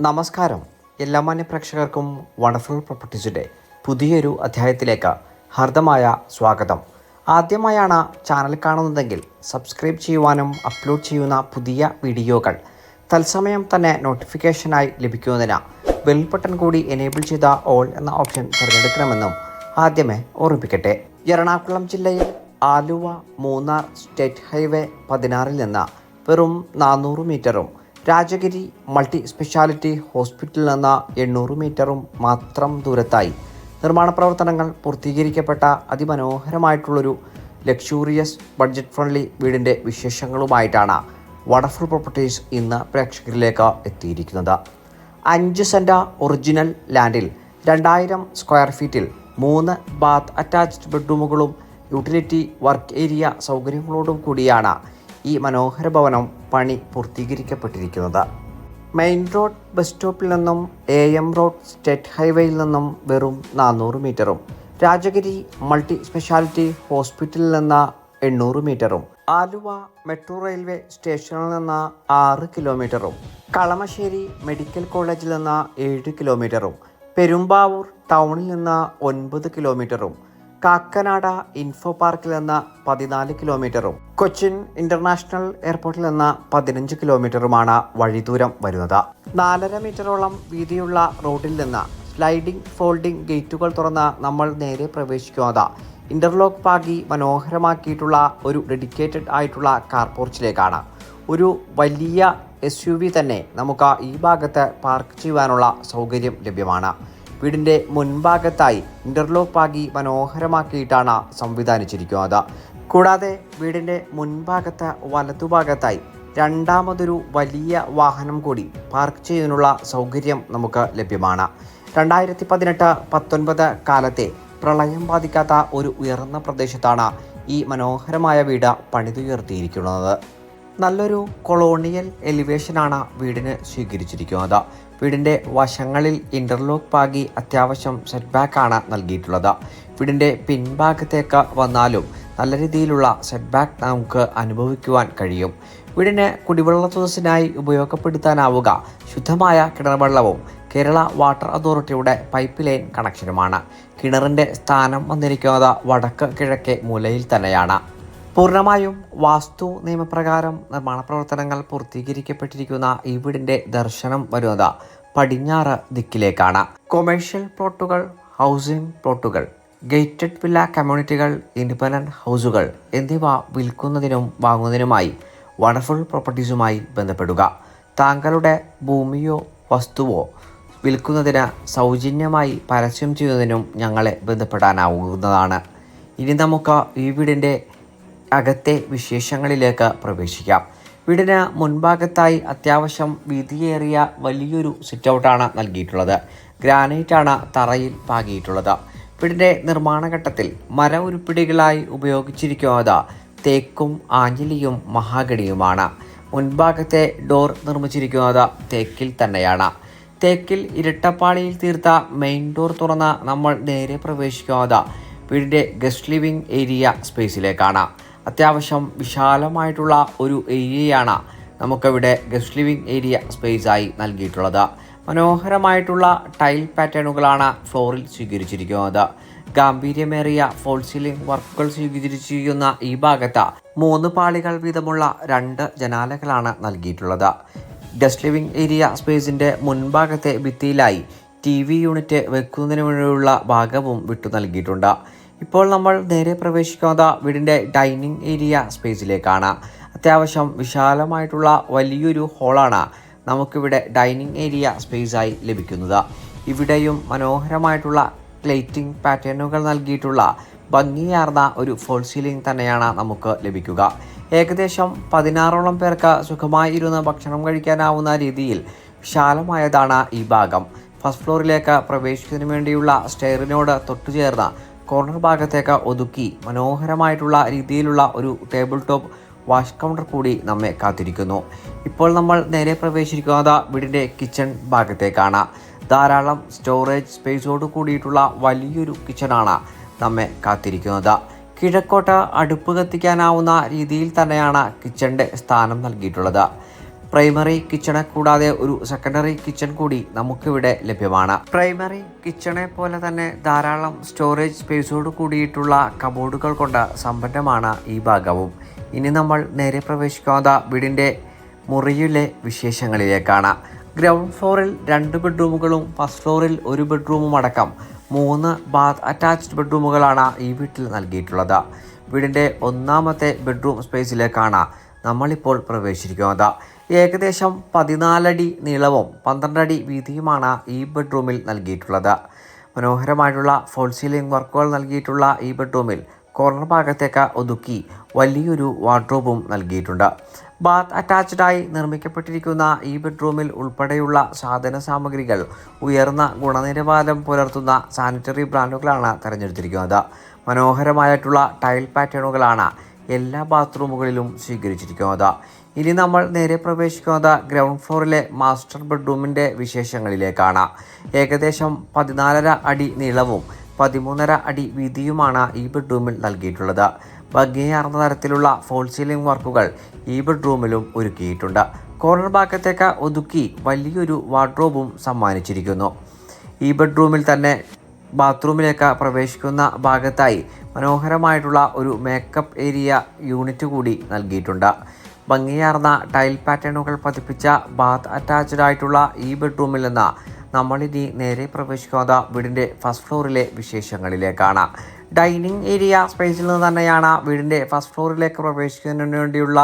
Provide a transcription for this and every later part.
നമസ്കാരം. എല്ലാ മാന്യ പ്രേക്ഷകർക്കും വണ്ടർഫുൾ പ്രോപ്പർട്ടീസിന്റെ പുതിയൊരു അധ്യായത്തിലേക്ക് ഹർദമായ സ്വാഗതം. ആദ്യമായാണ് ചാനൽ കാണുന്നതെങ്കിൽ സബ്സ്ക്രൈബ് ചെയ്യുവാനും അപ്ലോഡ് ചെയ്യുന്ന പുതിയ വീഡിയോകൾ തത്സമയം തന്നെ നോട്ടിഫിക്കേഷനായി ലഭിക്കുന്നതിന് ബെൽ ബട്ടൺ കൂടി എനേബിൾ ചെയ്ത ഓൾ എന്ന ഓപ്ഷൻ തിരഞ്ഞെടുക്കണമെന്നും ആദ്യമേ ഓർമ്മിപ്പിക്കട്ടെ. എറണാകുളം ജില്ലയിൽ ആലുവ മൂന്നാർ സ്റ്റേറ്റ് ഹൈവേ പതിനാറിൽ നിന്ന് വെറും നാനൂറ് മീറ്ററും രാജഗിരി മൾട്ടി സ്പെഷ്യാലിറ്റി ഹോസ്പിറ്റലിൽ നിന്ന് എണ്ണൂറ് മീറ്ററും മാത്രം ദൂരത്തായി നിർമ്മാണ പ്രവർത്തനങ്ങൾ പൂർത്തീകരിക്കപ്പെട്ട അതിമനോഹരമായിട്ടുള്ളൊരു ലക്ഷൂറിയസ് ബഡ്ജറ്റ് ഫ്രണ്ട്ലി വീടിന്റെ വിശേഷങ്ങളുമായിട്ടാണ് വണ്ടർഫുൾ പ്രോപ്പർട്ടീസ് ഇന്ന് പ്രേക്ഷകരിലേക്ക് എത്തിയിരിക്കുന്നത്. അഞ്ച് സെന്റ ഒറിജിനൽ ലാൻഡിൽ രണ്ടായിരം സ്ക്വയർ ഫീറ്റിൽ മൂന്ന് ബാത്ത് അറ്റാച്ച്ഡ് ബെഡ്റൂമുകളും യൂട്ടിലിറ്റി വർക്ക് ഏരിയ സൗകര്യങ്ങളോടും കൂടിയാണ് ഈ മനോഹര ഭവനം പണി പൂർത്തീകരിക്കപ്പെട്ടിരിക്കുന്നത്. മെയിൻ റോഡ് ബസ് സ്റ്റോപ്പിൽ നിന്നും എ എം റോഡ് സ്റ്റേറ്റ് ഹൈവേയിൽ നിന്നും വെറും നാനൂറ് മീറ്ററും. രാജഗിരി മൾട്ടി സ്പെഷ്യാലിറ്റി ഹോസ്പിറ്റലിൽ നിന്ന് എണ്ണൂറ് മീറ്ററും. ആലുവ മെട്രോ റെയിൽവേ സ്റ്റേഷനിൽ നിന്ന് ആറ് കിലോമീറ്ററും. കളമശ്ശേരി മെഡിക്കൽ കോളേജിൽ നിന്ന് ഏഴ് കിലോമീറ്ററും. പെരുമ്പാവൂർ ടൗണിൽ നിന്ന് ഒൻപത് കിലോമീറ്ററും. കാക്കനാട ഇൻഫോ പാർക്കിൽ നിന്ന് പതിനാല് കിലോമീറ്ററും കൊച്ചിൻ ഇന്റർനാഷണൽ എയർപോർട്ടിൽ നിന്ന് പതിനഞ്ച് കിലോമീറ്ററുമാണ് വഴിദൂരം വരുന്നത്. നാലര മീറ്ററോളം വീതിയുള്ള റോഡിൽ നിന്ന് സ്ലൈഡിംഗ് ഫോൾഡിംഗ് ഗേറ്റുകൾ തുറന്ന് നമ്മൾ നേരെ പ്രവേശിക്കുന്നത് ഇന്റർലോക്ക് പാകി മനോഹരമാക്കിയിട്ടുള്ള ഒരു ഡെഡിക്കേറ്റഡ് ആയിട്ടുള്ള കാർ പോർച്ചിലേക്കാണ് ഒരു വലിയ എസ് യു വി തന്നെ നമുക്ക് ഈ ഭാഗത്ത് പാർക്ക് ചെയ്യുവാനുള്ള സൗകര്യം ലഭ്യമാണ്. വീടിന്റെ മുൻഭാഗത്തായി ഇന്റർലോക്ക് പാകി മനോഹരമാക്കിയിട്ടാണ് സംവിധാനിച്ചിരിക്കുന്നത്. കൂടാതെ വീടിന്റെ മുൻഭാഗത്ത് വലതുഭാഗത്തായി രണ്ടാമതൊരു വലിയ വാഹനം കൂടി പാർക്ക് ചെയ്യുന്നതിനുള്ള സൗകര്യം നമുക്ക് ലഭ്യമാണ്. രണ്ടായിരത്തി പതിനെട്ട് പത്തൊൻപത് കാലത്തെ പ്രളയം ബാധിക്കാത്ത ഒരു ഉയർന്ന പ്രദേശത്താണ് ഈ മനോഹരമായ വീട് പണിതുയർത്തിയിരിക്കുന്നത്. നല്ലൊരു കൊളോണിയൽ എലിവേഷനാണ് വീടിന് സ്വീകരിച്ചിരിക്കുന്നത്. വീടിന്റെ വശങ്ങളിൽ ഇന്റർലോക്ക് പാകി അത്യാവശ്യം സെറ്റ് ബാക്കാണ് നൽകിയിട്ടുള്ളത്. വീടിന്റെ പിൻഭാഗത്തേക്ക് വന്നാലും നല്ല രീതിയിലുള്ള സെറ്റ് ബാക്ക് നമുക്ക് അനുഭവിക്കുവാൻ കഴിയും. വീടിന് കുടിവെള്ള സ്രോതസ്സിനായി ഉപയോഗപ്പെടുത്താനാവുക. ശുദ്ധമായ കിണർവെള്ളവും കേരള വാട്ടർ അതോറിറ്റിയുടെ പൈപ്പ് ലൈൻ കണക്ഷനുമാണ് കിണറിന്റെ സ്ഥാനം വന്നിരിക്കുന്നത് വടക്ക് കിഴക്കേ മൂലയിൽ തന്നെയാണ്. പൂർണമായും വാസ്തു നിയമപ്രകാരം നിർമ്മാണ പ്രവർത്തനങ്ങൾ പൂർത്തീകരിക്കപ്പെട്ടിരിക്കുന്ന ഈ വീടിന്റെ ദർശനം വരുന്നത് പടിഞ്ഞാറ് ദിക്കിലേക്കാണ്. കൊമേഴ്ഷ്യൽ പ്ലോട്ടുകൾ ഹൗസിംഗ് പ്ലോട്ടുകൾ ഗേറ്റഡ് വില്ല കമ്മ്യൂണിറ്റികൾ ഇൻഡിപെൻഡന്റ് ഹൗസുകൾ എന്നിവ വിൽക്കുന്നതിനും വാങ്ങുന്നതിനുമായി വണ്ടർഫുൾ പ്രോപ്പർട്ടീസുമായി ബന്ധപ്പെടുക. താങ്കളുടെ ഭൂമിയോ വസ്തുവോ വിൽക്കുന്നതിന് സൗജന്യമായി പരസ്യം ചെയ്യുന്നതിനും ഞങ്ങളെ ബന്ധപ്പെടാനാവുന്നതാണ്. ഇനി നമുക്ക് ഈ വീടിന്റെ അകത്തെ വിശേഷങ്ങളിലേക്ക് പ്രവേശിക്കാം. വീടിന് മുൻഭാഗത്തായി അത്യാവശ്യം വീതിയേറിയ വലിയൊരു സിറ്റൗട്ടാണ് നൽകിയിട്ടുള്ളത്. ഗ്രാനൈറ്റാണ് തറയിൽ പാകിയിട്ടുള്ളത്. വീടിന്റെ നിർമ്മാണഘട്ടത്തിൽ മര ഉരുപ്പിടികളായി ഉപയോഗിച്ചിരിക്കുന്നത് തേക്കും ആഞ്ഞിലിയും മഹാഗണിയുമാണ്. മുൻഭാഗത്തെ ഡോർ നിർമ്മിച്ചിരിക്കുന്നത് തേക്കിൽ തന്നെയാണ്. തേക്കിൽ ഇരട്ടപ്പാളിയിൽ തീർത്ത മെയിൻ ഡോർ തുറന്ന് നമ്മൾ നേരെ പ്രവേശിക്കുന്നത് വീടിന്റെ ഗസ്റ്റ് ലിവിംഗ് ഏരിയ സ്പേസിലേക്കാണ്. അത്യാവശ്യം വിശാലമായിട്ടുള്ള ഒരു ഏരിയയാണ് നമുക്കിവിടെ ഗസ്റ്റ് ലിവിംഗ് ഏരിയ സ്പേസായി നൽകിയിട്ടുള്ളത്. മനോഹരമായിട്ടുള്ള ടൈൽ പാറ്റേണുകളാണ് ഫ്ലോറിൽ സ്വീകരിച്ചിരിക്കുന്നത്. ഗാംഭീര്യമേറിയ ഫോൾ സീലിംഗ് വർക്കുകൾ സ്വീകരിച്ചിരിക്കുന്ന ഈ ഭാഗത്ത് മൂന്ന് പാളികൾ വീതമുള്ള രണ്ട് ജനാലകളാണ് നൽകിയിട്ടുള്ളത്. ഗസ്റ്റ് ലിവിംഗ് ഏരിയ സ്പേസിന്റെ മുൻഭാഗത്തെ ഭിത്തിയിലായി ടി വി യൂണിറ്റ് വെക്കുന്നതിന് വേണ്ടിയുള്ള ഭാഗവും വിട്ടു നൽകിയിട്ടുണ്ട്. ഇപ്പോൾ നമ്മൾ നേരെ പ്രവേശിക്കുന്നത് വീടിന്റെ ഡൈനിങ് ഏരിയ സ്പേസിലേക്കാണ്. അത്യാവശ്യം വിശാലമായിട്ടുള്ള വലിയൊരു ഹോളാണ് നമുക്കിവിടെ ഡൈനിങ് ഏരിയ സ്പേസായി ലഭിക്കുന്നത്. ഇവിടെയും മനോഹരമായിട്ടുള്ള ലൈറ്റിംഗ് പാറ്റേണുകൾ നൽകിയിട്ടുള്ള ഭംഗിയാർന്ന ഒരു ഫോൾ സീലിംഗ് തന്നെയാണ് നമുക്ക് ലഭിക്കുക. ഏകദേശം പതിനാറോളം പേർക്ക് സുഖമായി ഇരുന്ന് ഭക്ഷണം കഴിക്കാനാവുന്ന രീതിയിൽ വിശാലമായതാണ് ഈ ഭാഗം. ഫസ്റ്റ് ഫ്ലോറിലേക്ക് പ്രവേശിക്കുന്നതിന് വേണ്ടിയുള്ള സ്റ്റെയറിനോട് തൊട്ടുചേർന്ന കോർണർ ഭാഗത്തേക്ക് ഒതുക്കി മനോഹരമായിട്ടുള്ള രീതിയിലുള്ള ഒരു ടേബിൾ ടോപ്പ് വാഷ് കൗണ്ടർ കൂടി നമ്മെ കാത്തിരിക്കുന്നു. ഇപ്പോൾ നമ്മൾ നേരെ പ്രവേശിക്കുന്നത് വീടിന്റെ കിച്ചൺ ഭാഗത്തേക്കാണ്. ധാരാളം സ്റ്റോറേജ് സ്പേസോട് കൂടിയിട്ടുള്ള വലിയൊരു കിച്ചണാണ് നമ്മെ കാത്തിരിക്കുന്നത്. കിഴക്കോട്ട് അടുപ്പ് കത്തിക്കാനാവുന്ന രീതിയിൽ തന്നെയാണ് കിച്ചന്റെ സ്ഥാനം നൽകിയിട്ടുള്ളത്. പ്രൈമറി കിച്ചണെ കൂടാതെ ഒരു സെക്കൻഡറി കിച്ചൺ കൂടി നമുക്കിവിടെ ലഭ്യമാണ്. പ്രൈമറി കിച്ചണെ പോലെ തന്നെ ധാരാളം സ്റ്റോറേജ് സ്പേസോട് കൂടിയിട്ടുള്ള കബോർഡുകൾ കൊണ്ട് സമ്പന്നമാണ് ഈ ഭാഗവും. ഇനി നമ്മൾ നേരെ പ്രവേശിക്കാത്ത വീടിന്റെ മുറിയിലെ വിശേഷങ്ങളിലേക്കാണ്. ഗ്രൗണ്ട് ഫ്ലോറിൽ രണ്ട് ബെഡ്റൂമുകളും ഫസ്റ്റ് ഫ്ലോറിൽ ഒരു ബെഡ്റൂമും അടക്കം മൂന്ന് ബാത്ത് അറ്റാച്ച്ഡ് ബെഡ്റൂമുകളാണ് ഈ വീട്ടിൽ നൽകിയിട്ടുള്ളത്. വീടിന്റെ ഒന്നാമത്തെ ബെഡ്റൂം സ്പേസിലേക്കാണ് നമ്മളിപ്പോൾ പ്രവേശിക്കുന്നത് ഏകദേശം പതിനാലടി നീളവും പന്ത്രണ്ടടി വീതിയുമാണ് ഈ ബെഡ്റൂമിൽ നൽകിയിട്ടുള്ളത്. മനോഹരമായിട്ടുള്ള ഫോൾ സീലിംഗ് വർക്കുകൾ നൽകിയിട്ടുള്ള ഈ ബെഡ്റൂമിൽ കോർണർ ഭാഗത്തേക്ക് ഒതുക്കി വലിയൊരു വാർഡ്രോബും നൽകിയിട്ടുണ്ട്. ബാത്ത് അറ്റാച്ച്ഡായി നിർമ്മിക്കപ്പെട്ടിരിക്കുന്ന ഈ ബെഡ്റൂമിൽ ഉൾപ്പെടെയുള്ള സാധന സാമഗ്രികൾ ഉയർന്ന ഗുണനിലവാരം പുലർത്തുന്ന സാനിറ്ററി ബ്രാൻഡുകളാണ് തിരഞ്ഞെടുത്തിരിക്കുന്നത്. മനോഹരമായിട്ടുള്ള ടൈൽ പാറ്റേണുകളാണ് എല്ലാ ബാത്റൂമുകളിലും സ്വീകരിച്ചിരിക്കുന്നത്. ഇനി നമ്മൾ നേരെ പ്രവേശിക്കുന്നത് ഗ്രൗണ്ട് ഫ്ലോറിലെ മാസ്റ്റർ ബെഡ്റൂമിന്റെ വിശേഷങ്ങളിലേക്കാണ്. ഏകദേശം പതിനാലര അടി നീളവും പതിമൂന്നര അടി വീതിയുമാണ് ഈ ബെഡ്റൂമിൽ നൽകിയിട്ടുള്ളത്. ഭംഗിയാർന്ന തരത്തിലുള്ള ഫോൾ സീലിംഗ് വർക്കുകൾ ഈ ബെഡ്റൂമിലും ഒരുക്കിയിട്ടുണ്ട്. കോർണർ ഭാഗത്തേക്ക് ഒതുക്കി വലിയൊരു വാർഡ്രോബും സമ്മാനിച്ചിരിക്കുന്നു. ഈ ബെഡ്റൂമിൽ തന്നെ ബാത്റൂമിലേക്ക് പ്രവേശിക്കുന്ന ഭാഗത്തായി മനോഹരമായിട്ടുള്ള ഒരു മേക്കപ്പ് ഏരിയ യൂണിറ്റ് കൂടി നൽകിയിട്ടുണ്ട്. ഭംഗിയാർന്ന ടൈൽ പാറ്റേണുകൾ പതിപ്പിച്ച ബാത്ത് അറ്റാച്ച്ഡ് ആയിട്ടുള്ള ഈ ബെഡ്റൂമിൽ നിന്ന് നമ്മളിനി നേരെ പ്രവേശിക്കുന്നത് വീടിന്റെ ഫസ്റ്റ് ഫ്ലോറിലെ വിശേഷങ്ങളിലേക്കാണ്. ഡൈനിങ് ഏരിയ സ്പേസിൽ നിന്ന് തന്നെയാണ് വീടിന്റെ ഫസ്റ്റ് ഫ്ലോറിലേക്ക് പ്രവേശിക്കുന്നതിന് വേണ്ടിയുള്ള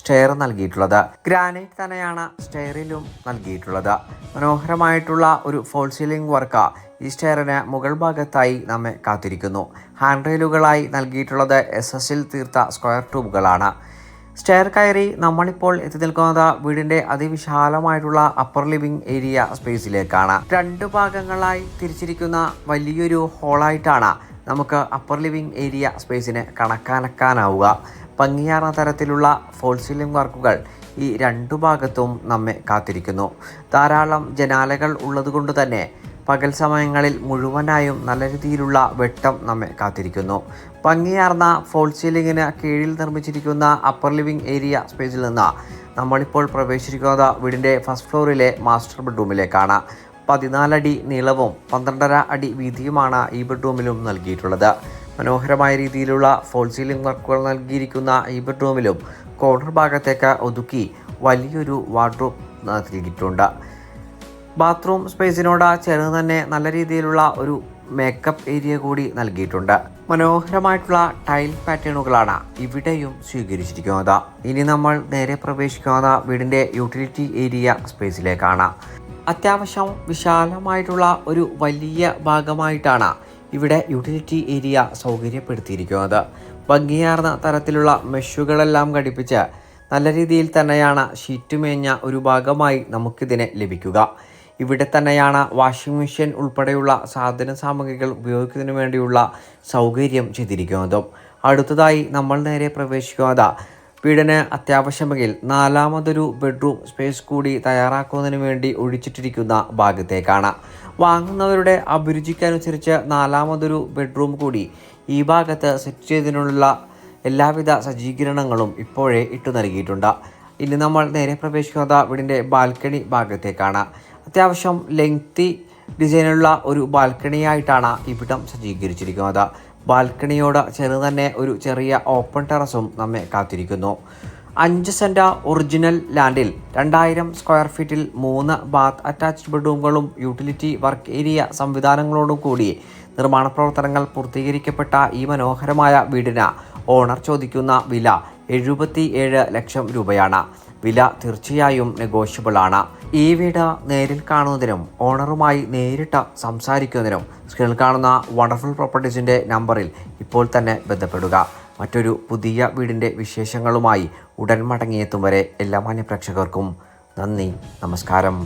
സ്റ്റെയർ നൽകിയിട്ടുള്ളത്. ഗ്രാനൈറ്റ് തന്നെയാണ് സ്റ്റെയറിലും നൽകിയിട്ടുള്ളത്. മനോഹരമായിട്ടുള്ള ഒരു ഫോൾ സീലിംഗ് വർക്ക് ഈ സ്റ്റെയറിന് മുകൾ ഭാഗത്തായി നമ്മെ കാത്തിരിക്കുന്നു. ഹാൻഡ് റെയിലുകളായി നൽകിയിട്ടുള്ളത് എസ് എസിൽ തീർത്ത സ്ക്വയർ ട്യൂബുകളാണ്. സ്റ്റെയർ കയറി നമ്മളിപ്പോൾ എത്തി നിൽക്കുന്നത് വീടിന്റെ അതിവിശാലമായിട്ടുള്ള അപ്പർ ലിവിംഗ് ഏരിയ സ്പേസിലേക്കാണ് രണ്ട് ഭാഗങ്ങളായി തിരിച്ചിരിക്കുന്ന വലിയൊരു ഹോളായിട്ടാണ് നമുക്ക് അപ്പർ ലിവിംഗ് ഏരിയ സ്പേസിനെ കണക്കാനക്കാനാവുക ഭംഗിയാർന്ന തരത്തിലുള്ള ഫോൾ സീലിംഗ് വർക്കുകൾ ഈ രണ്ടു ഭാഗത്തും നമ്മെ കാത്തിരിക്കുന്നു. ധാരാളം ജനാലകൾ ഉള്ളതുകൊണ്ട് തന്നെ പകൽ സമയങ്ങളിൽ മുഴുവനായും നല്ല രീതിയിലുള്ള വെട്ടം നമ്മെ കാത്തിരിക്കുന്നു. ഭംഗിയാർന്ന ഫോൾ സീലിങ്ങിന് കീഴിൽ നിർമ്മിച്ചിരിക്കുന്ന അപ്പർ ലിവിംഗ് ഏരിയ സ്പേസിൽ നിന്ന് നമ്മളിപ്പോൾ പ്രവേശിച്ചിരിക്കുന്നത് വീടിന്റെ ഫസ്റ്റ് ഫ്ലോറിലെ മാസ്റ്റർ ബെഡ്റൂമിലേക്കാണ് പതിനാലടി നീളവും പന്ത്രണ്ടര അടി വീതിയുമാണ് ഈ ബെഡ്റൂമിലും നൽകിയിട്ടുള്ളത്. മനോഹരമായ രീതിയിലുള്ള ഫോൾ സീലിംഗ് വർക്കുകൾ നൽകിയിരിക്കുന്ന ഈ ബെഡ്റൂമിലും കോർണർ ഭാഗത്തേക്ക് ഒതുക്കി വലിയൊരു വാർഡ്രോബ് നൽകിയിട്ടുണ്ട്. ബാത്റൂം സ്പേസിനോട് ചേർന്ന് തന്നെ നല്ല രീതിയിലുള്ള ഒരു മേക്കപ്പ് ഏരിയ കൂടി നൽകിയിട്ടുണ്ട്. മനോഹരമായിട്ടുള്ള ടൈൽ പാറ്റേണുകളാണ് ഇവിടെയും സ്വീകരിച്ചിരിക്കുന്നത്. ഇനി നമ്മൾ നേരെ പ്രവേശിക്കുന്നത് വീടിന്റെ യൂട്ടിലിറ്റി ഏരിയ സ്പേസിലേക്കാണ് അത്യാവശ്യം വിശാലമായിട്ടുള്ള ഒരു വലിയ ഭാഗമായിട്ടാണ് ഇവിടെ യൂട്ടിലിറ്റി ഏരിയ സൗകര്യപ്പെടുത്തിയിരിക്കുന്നത്. ഭംഗിയാർന്ന തരത്തിലുള്ള മെഷുകളെല്ലാം ഘടിപ്പിച്ച് നല്ല രീതിയിൽ തന്നെയാണ് ഷീറ്റ് മേഞ്ഞ ഒരു ഭാഗമായി നമുക്കിതിനെ ലഭിക്കുക. ഇവിടെ തന്നെയാണ് വാഷിംഗ് മെഷീൻ ഉൾപ്പെടെയുള്ള സാധന സാമഗ്രികൾ ഉപയോഗിക്കുന്നതിന് വേണ്ടിയുള്ള സൗകര്യം ചെയ്തിരിക്കുന്നതും. അടുത്തതായി നമ്മൾ നേരെ പ്രവേശിക്കുന്നത് വീടിന് അത്യാവശ്യമെങ്കിൽ നാലാമതൊരു ബെഡ്റൂം സ്പേസ് കൂടി തയ്യാറാക്കുന്നതിന് വേണ്ടി ഒഴിച്ചിട്ടിരിക്കുന്ന ഭാഗത്തേക്കാണ്. വാങ്ങുന്നവരുടെ അഭിരുചിക്കനുസരിച്ച് നാലാമതൊരു ബെഡ്റൂം കൂടി ഈ ഭാഗത്ത് സെറ്റ് ചെയ്തതിനുള്ള എല്ലാവിധ സജ്ജീകരണങ്ങളും ഇപ്പോഴേ ഇട്ടു നൽകിയിട്ടുണ്ട് ഇനി നമ്മൾ നേരെ പ്രവേശിക്കുന്നത് വീടിന്റെ ബാൽക്കണി ഭാഗത്തേക്കാണ്. അത്യാവശ്യം ലെങ്തി ഡിസൈനുള്ള ഒരു ബാൽക്കണിയായിട്ടാണ് ഇവിടം സജ്ജീകരിച്ചിരിക്കുന്നത്. ബാൽക്കണിയോട് ചേർന്ന് തന്നെ ഒരു ചെറിയ ഓപ്പൺ ടെറസും നമ്മെ കാത്തിരിക്കുന്നു. അഞ്ച് സെന്റ ഒറിജിനൽ ലാൻഡിൽ രണ്ടായിരം സ്ക്വയർ ഫീറ്റിൽ മൂന്ന് ബാത്ത് അറ്റാച്ച്ഡ് ബെഡ്റൂമുകളും യൂട്ടിലിറ്റി വർക്ക് ഏരിയ സംവിധാനങ്ങളോടും കൂടി നിർമ്മാണ പ്രവർത്തനങ്ങൾ പൂർത്തീകരിക്കപ്പെട്ട ഈ മനോഹരമായ വീടിന് ഓണർ ചോദിക്കുന്ന വില എഴുപത്തി ലക്ഷം രൂപയാണ്. വില തീർച്ചയായും നെഗോഷ്യബിൾ ആണ്. ഈ വീട് നേരിൽ കാണുന്നതിനും ഓണറുമായി നേരിട്ട് സംസാരിക്കുന്നതിനും സ്ക്രീനിൽ കാണുന്ന വണ്ടർഫുൾ പ്രോപ്പർട്ടീസിന്റെ നമ്പറിൽ ഇപ്പോൾ തന്നെ ബന്ധപ്പെടുക. മറ്റൊരു പുതിയ വീടിന്റെ വിശേഷങ്ങളുമായി ഉടൻ മടങ്ങിയെത്തും വരെ എല്ലാ മാന്യപ്രേക്ഷകർക്കും നന്ദി നമസ്കാരം.